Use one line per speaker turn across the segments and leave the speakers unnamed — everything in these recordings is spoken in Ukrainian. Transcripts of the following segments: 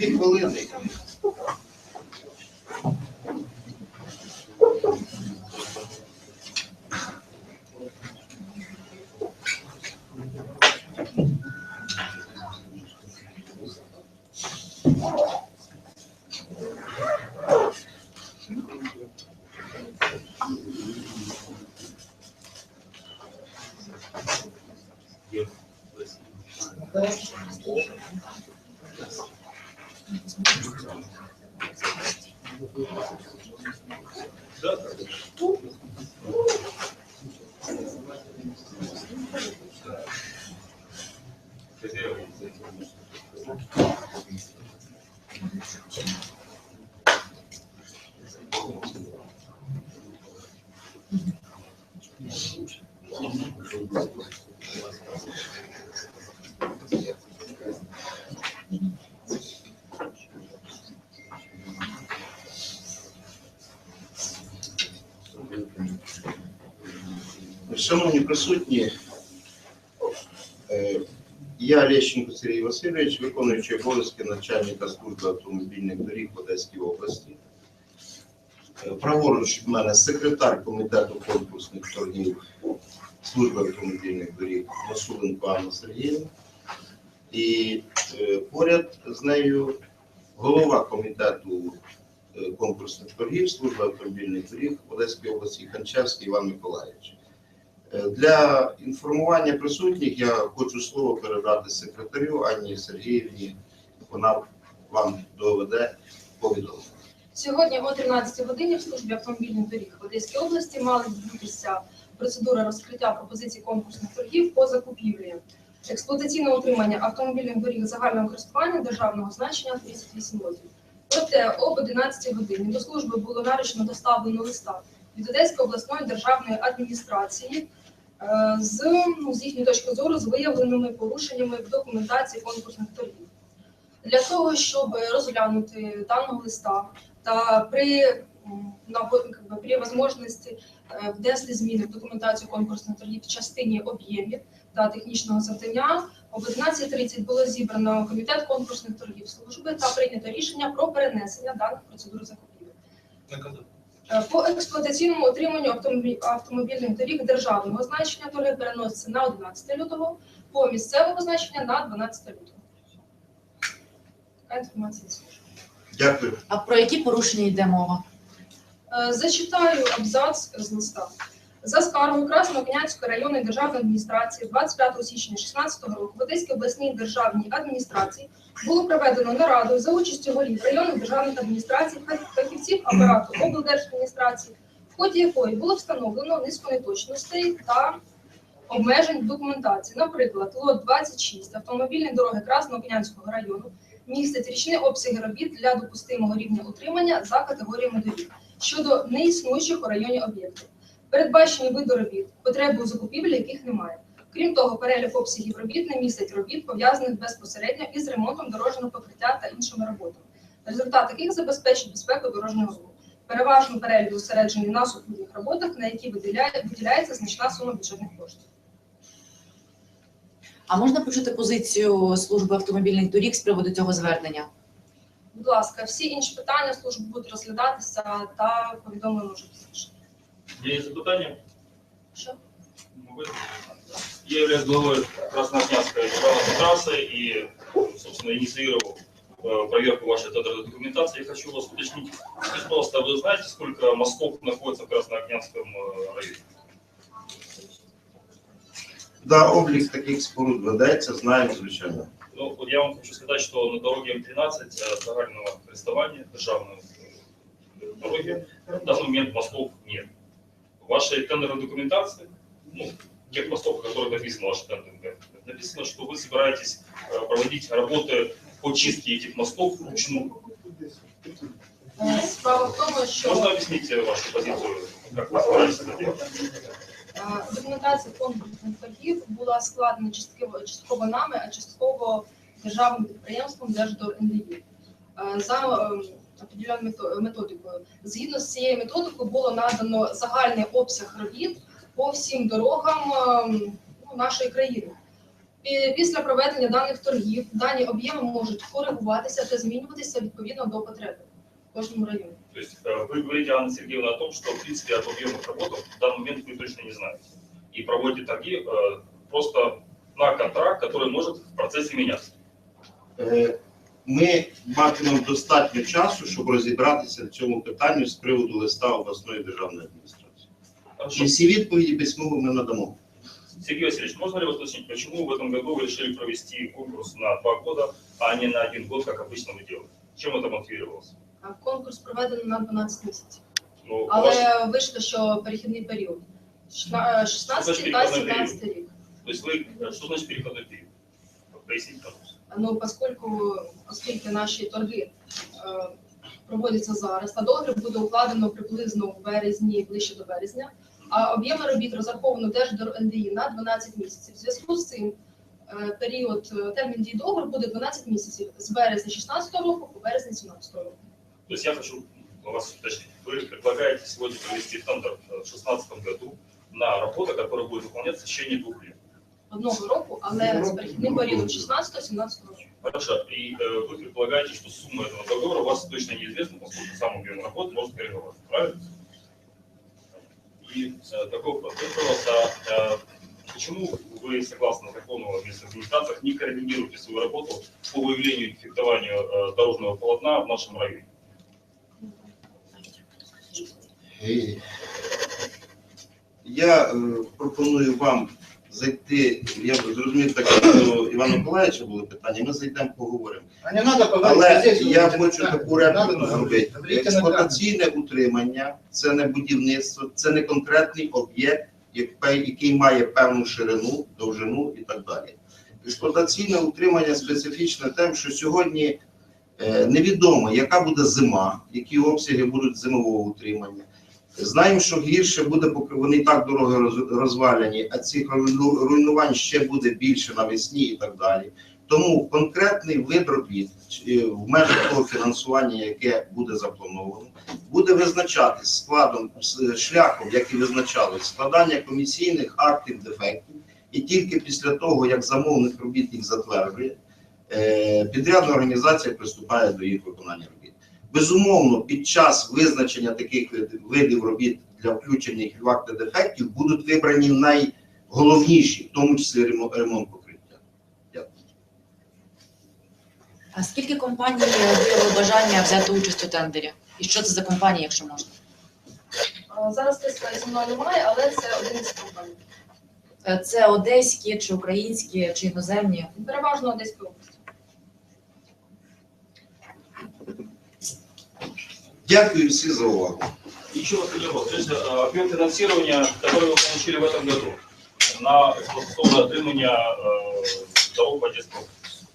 İlk balığı da yıkamıyor. Thank you. Присутні, е, я Лещенко Сергій Васильович, виконуючий обов'язки начальника служби автомобільних доріг Одеській області. Е, Праворуч в мене секретар комітету конкурсних торгів служби автомобільних доріг Масуленко Анна Сергіївна. І е, поряд з нею голова комітету конкурсних торгів служби автомобільних доріг в Одеській області Ханчевський Іван Миколаївич. Е, Для інформування присутніх я хочу слово передати секретарю Анні Сергіївні. Вона вам доведе повідомлення.
Сьогодні о 13 годині в службі автомобільних доріг в Одеській області мали відбутися процедура розкриття пропозицій конкурсних торгів по закупівлі експлуатаційного утримання автомобільних доріг загального користування державного значення 38 років. Проте об 11 годині до служби було наручно доставлено листа від Одеської обласної державної адміністрації з, ну, з їхньої точки зору з виявленими порушеннями в документації конкурсних торгів. Для того, щоб розглянути даного листа та при, на, при возможності е, внесли зміни в документацію конкурсних торгів в частині об'ємів та технічного завдання, об 11.30 було зібрано комітет конкурсних торгів служби та прийнято рішення про перенесення даних процедур закупівель. Е, По експлуатаційному отриманню автомобі- автомобільних доріг державного значення торги переноситься на 11 лютого, по місцевого значення на 12 лютого. Така інформація. служба.
Дякую.
А про які порушення йде мова?
Е, Зачитаю абзац з листа. За скаргою Краснокнянської районної державної адміністрації 25 січня 2016 року в Одеській обласній державній адміністрації було проведено нараду за участю голів районних державних адміністрацій, фах- фахівців апарату облдержадміністрації, в ході якої було встановлено низку неточностей та обмежень документації. Наприклад, лот 26 автомобільні дороги Краснокнянського району містить річні обсяги робіт для допустимого рівня утримання за категоріями доріг щодо неіснуючих у районі об'єктів. Передбачені види робіт, потреби у закупівлі яких немає. Крім того, перелік обсягів робіт не містить робіт, пов'язаних безпосередньо із ремонтом дорожнього покриття та іншими роботами, результат яких забезпечить безпеку дорожнього руху. Переважно перелік зосереджений на супутніх роботах, на які виділяє, виділяється значна сума бюджетних коштів.
А можна почути позицію служби автомобільних доріг з приводу цього звернення?
Будь ласка, всі інші питання служби будуть розглядатися та повідомлено вже пізніше.
Є запитання?
Що?
Могу? Я являюсь главой Красноармянской державной трассы и, собственно, инициировал э, проверку вашей тендерной документации. Я хочу вас уточнить. Скажите, пожалуйста, вы знаете, сколько мостов находится в Красноармянском э, районе?
Да, облік таких споруд ведеться, знаємо, звичайно.
Ну, вот я вам хочу сказать, что на дороге М13 э, загального користування державной э, дороги в данный момент мостов нет. В вашей тендерной документации, ну, тех мостов, о которых написано в вашей тендерной документации, написано, что вы собираетесь э, проводить работы по чистке этих мостов вручную.
Е, Справа в тому, що
Можно объяснить э, вашу позицию, как вы собираетесь это делать?
Е, Документація конкурсних торгів була складена частково, частково нами, а частково державним підприємством Держдор-НДІ за ем, определеною мето- методикою. Згідно з цією методикою було надано загальний обсяг робіт по всім дорогам ем, ну, нашої країни. Пі- Після проведення даних торгів дані об'єми можуть коригуватися та змінюватися відповідно до потреби в кожному районі.
То есть э, вы говорите, Анна Сергеевна, о том, что, в принципе, от объемов работы в данный момент вы точно не знаете. И проводите торги э, просто на контракт, который может в процессе меняться.
Е, Ми матимемо достатньо часу, щоб розібратися в цьому питанню з приводу листа обласної державної адміністрації.
Хорошо.
І всі відповіді письмово ми надамо.
Сергей Васильевич, можно ли вас уточнить, почему в этом году вы решили провести конкурс на два года, а не на один год, как обычно вы делаете? Чем это мотивировалось?
А Конкурс проведено на 12 місяців.
Ну,
Але
ваш-
вийшло, що перехідний період. Шна- е, 16 та 17 рік.
то есть вы, э, что значит переходной период? Поясните, пожалуйста.
Ну, поскольку, оскільки наші торги е, проводяться зараз, та договір буде укладено приблизно в березні, ближче до березня, а об'єми робіт розраховано теж до НДІ на 12 місяців. В зв'язку з цим е, період, е, термін дії договору буде 12 місяців з березня 16 року по березня 17 року.
То есть я хочу у вас уточнить. Вы предлагаете сегодня провести тендер э, в 2016 году на работу, которая будет выполняться в течение двух лет.
Одного року, але з перехідним періодом 16-17 року.
Хорошо. И э, вы предполагаете, что сумма этого договора у вас точно неизвестна, поскольку сам объем работ может корректироваться, правильно? И э, такой вопрос. Скажите, пожалуйста, э, почему вы, согласно закону о местных администрациях, не координируете свою работу по выявлению и дефектованию э, дорожного полотна в нашем районе?
Е, Я е, пропоную вам зайти, я зрозумів, так до Івана Миколаївича були питання, ми зайдемо, поговоримо.
А не надо
Але
поговорить здесь.
я хочу таку репліку зробити. Експлуатаційне утримання це не будівництво, це не конкретний об'єкт, який має певну ширину, довжину і так далі. Експлуатаційне утримання специфічне тим, що сьогодні е, невідомо, яка буде зима, які обсяги будуть зимового утримання. Знаємо, що гірше буде, поки вони так дороги роз- розваляні, а цих руйнувань ще буде більше навесні і так далі. Тому конкретний вид робіт в межах того фінансування, яке буде заплановано, буде визначатись складом шляхом, як і визначалось, складання комісійних актів дефектів, і тільки після того, як замовник робіт їх затверджує, е, підрядна організація приступає до їх виконання. Безумовно, під час визначення таких видів робіт для включення їх в акти дефектів будуть вибрані найголовніші, в тому числі ремонт покриття.
А скільки компаній виявило бажання взяти участь у тендері? І що це за компанії, якщо можна?
Зараз списка зі мною немає, але це один із компаній.
Е, Це одеські, чи українські, чи іноземні?
Переважно Одеської області.
Дякую всі за увагу.
Еще вот один вопрос. Скажите, э, объем финансирования, который вы получили в этом году на эксплуатационное отримання э, дорог в Одесской области?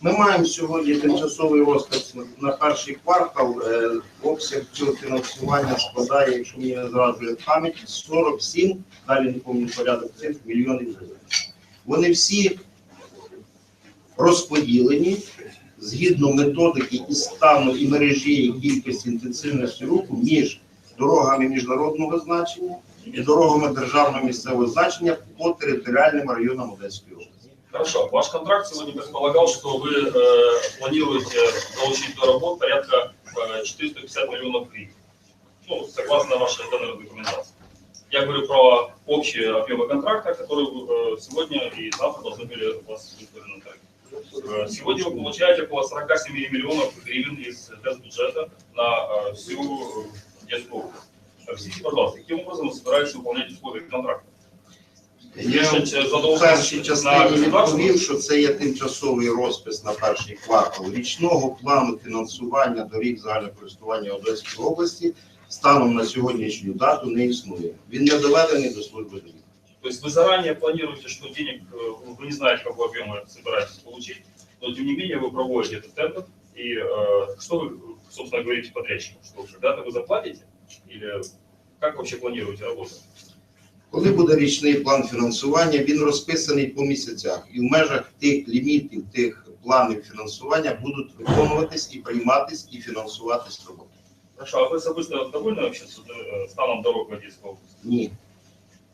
Ми маємо сьогодні тимчасовий розпис на- на перший квартал. Е, Обсяг цього фінансування складає, якщо мені не зраджує пам'ять, 47, далі не пам'ятаю порядок цифр, мільйонів гривень. Вони всі розподілені згідно методики і стану, і мережі, і кількості інтенсивності руху між дорогами міжнародного значення і дорогами державного місцевого значення по територіальним районам Одеської області.
Хорошо. Ваш контракт сегодня предполагал, что вы э, планируете получить до работ порядка э, 450 миллионов гривен. Ну, согласно вашей данной документации. Я говорю про общие объемы контракта, которые э, сегодня и завтра должны были у вас выставлены на торги. Э, Сегодня вы получаете около 47 миллионов гривен из бюджета на э, всю э, детскую область. Объясните, пожалуйста, каким образом вы собираетесь выполнять условия контракта?
Я
Збільшить
в
задоволення
першій
на
частині
государство?
відповів, що це є тимчасовий розпис на перший квартал річного плану фінансування доріг загального користування Одеської області станом на сьогоднішню дату не існує. Він не доведений до служби доріг.
То есть вы заранее планируете, что денег, э, вы не знаете, какой объем вы собираетесь получить, но тем не менее вы проводите этот тендер, и э, что вы, собственно, говорите подрядчику, что когда-то вы заплатите, или как вообще планируете работать?
Коли буде річний план фінансування, він розписаний по місяцях, і в межах тих лімітів, тих планів фінансування будуть виконуватись і прийматись і фінансуватись роботи.
Хорошо, а вы особисто довольны вообще с, э, станом дорог в Одесской области?
Ні.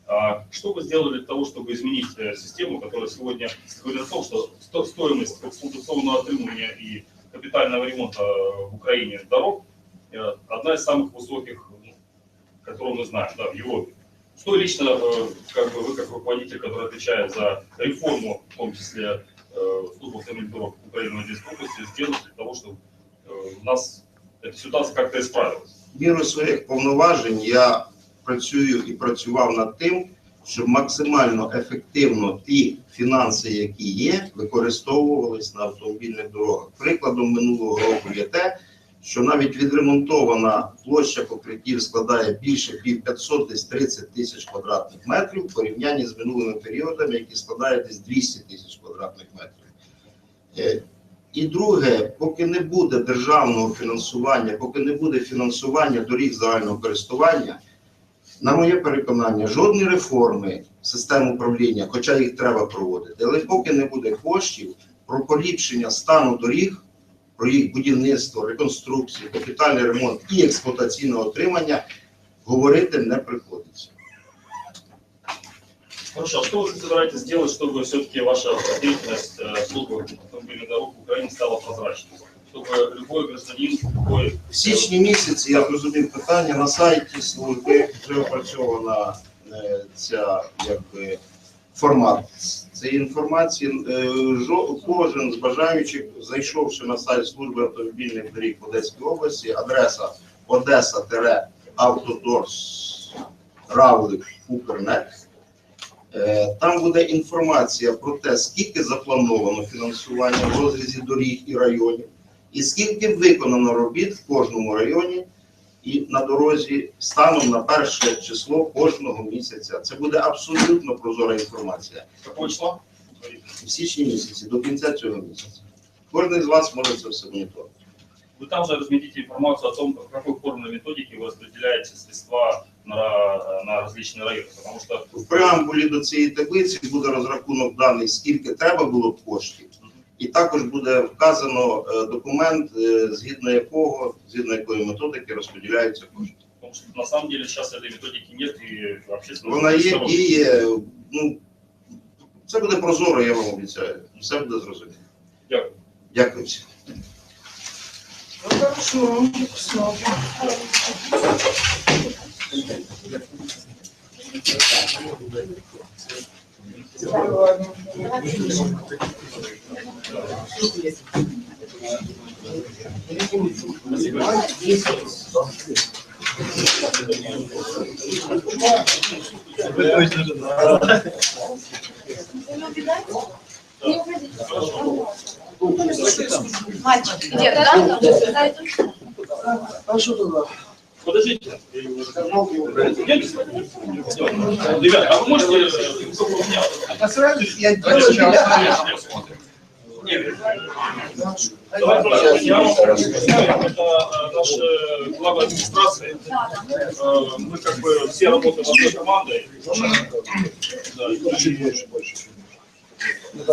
А что вы сделали для того, чтобы изменить э, систему, которая сегодня говорит о том, что сто- стоимость эксплуатационного отрывания и капитального ремонта э, в Украине дорог э, одна из самых высоких, ну, которую мы знаем да, в Европе. Что лично как бы вы, как руководитель, который отвечает за реформу, в том числе службы автомобильных дорог Украины в Одесской области, сделать для того, чтобы у нас эта ситуация как-то исправилась?
Міру своїх повноважень я працюю і працював над тим, щоб максимально ефективно ті фінанси, які є, використовувались на автомобільних дорогах. Прикладом минулого року є те, що навіть відремонтована площа покриттів складає більше пів 500, десь 30 тисяч квадратних метрів в порівнянні з минулими періодами, які складають десь 200 тисяч квадратних метрів. Е, і друге, поки не буде державного фінансування, поки не буде фінансування доріг загального користування, на моє переконання, жодні реформи систем управління, хоча їх треба проводити, але поки не буде коштів про поліпшення стану доріг, про їх будівництво, реконструкцію, капітальний ремонт і експлуатаційне отримання, говорити не приходиться.
Хорошо, а что вы собираетесь сделать, чтобы все-таки ваша деятельность э, службы автомобильных дорог в Украине стала прозрачной? Чтобы любой гражданин, любой...
В січні місяці я зрозумів питання на сайті служби вже опрацьована е, ця якби формат цієї інформації. Е, Кожен з бажаючих, зайшовши на сайт служби автомобільних доріг в Одеській області, адреса odessa-autodoors равлик Укрнет. Е, Там буде інформація про те, скільки заплановано фінансування в розрізі доріг і районів і скільки виконано робіт в кожному районі і на дорозі станом на перше число кожного місяця. Це буде абсолютно прозора інформація.
Какого числа?
В січні місяці, до кінця цього місяця. Кожен з вас може це все моніторити.
Вы там же разместите информацию о том, в какой форме методики вы распределяете средства на, на различные районы. Потому что
В преамбулі до цієї таблиці буде розрахунок даний, скільки треба було б коштів. і також буде вказано е, документ, е, згідно якого, згідно якої методики розподіляються кошти.
Потому что на самом деле сейчас этой методики нет и общественность...
Вона є, діє. Ну, це буде прозоро, я вам обіцяю. Все буде зрозуміло.
Дякую.
Дякую всім.
Хорошо.
Мальчик,
Где, да?
Подождите. Нет? Ребята, а вы можете... Подождите. Ребята, а вы
можете... Посрались, я делаю
тебя. Давайте я вам представим, это э, наша глава администрации. Э, мы как бы все работаем одной командой. Да, и
больше, больше.
Ну,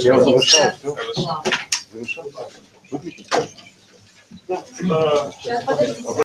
я завершал, все. Завершал. Выключить.
Je vais.